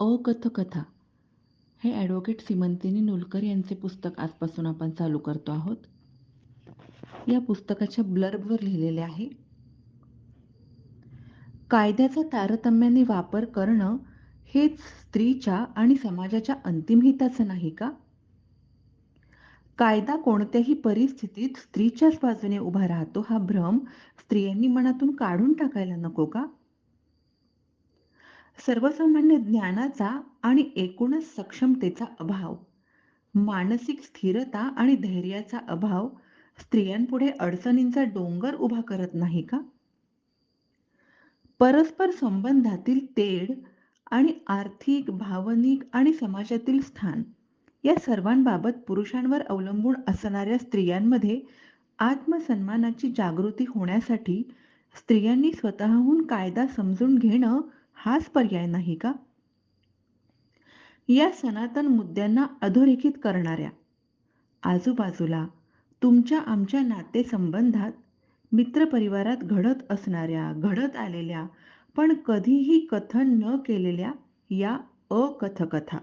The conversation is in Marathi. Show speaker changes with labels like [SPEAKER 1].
[SPEAKER 1] अकथकथा हे ॲडव्होकेट सिमंतिनी नुलकर यांचे पुस्तक आजपासून आपण चालू करतो आहोत. या पुस्तकाच्या ब्लर्बवर लिहिलेले आहे. कायद्याचा तारतम्याने वापर करणं हेच स्त्रीच्या आणि समाजाच्या अंतिम हिताचं नाही का? कायदा कोणत्याही परिस्थितीत स्त्रीच्याच बाजूने उभा राहतो हा भ्रम स्त्रियांनी मनातून काढून टाकायला नको का? सर्वसामान्य ज्ञानाचा आणि एकूणच सक्षमतेचा अभाव, मानसिक स्थिरता आणि धैर्याचा अभाव स्त्रियांपुढे अडचणींचा डोंगर उभा करत नाही का? परस्पर संबंधातील तेढ आणि आर्थिक, भावनिक आणि समाजातील स्थान या सर्वांबाबत पुरुषांवर अवलंबून असणाऱ्या स्त्रियांमध्ये आत्मसन्मानाची जागृती होण्यासाठी स्त्रियांनी स्वतःहून कायदा समजून घेणं हाच पर्याय नाही का? या सनातन मुद्द्यांना अधोरेखित करणाऱ्या, आजूबाजूला तुमच्या आमच्या नातेसंबंधात, मित्रपरिवारात घडत असणाऱ्या, घडत आलेल्या पण कधीही कथन न केलेल्या या अकथकथा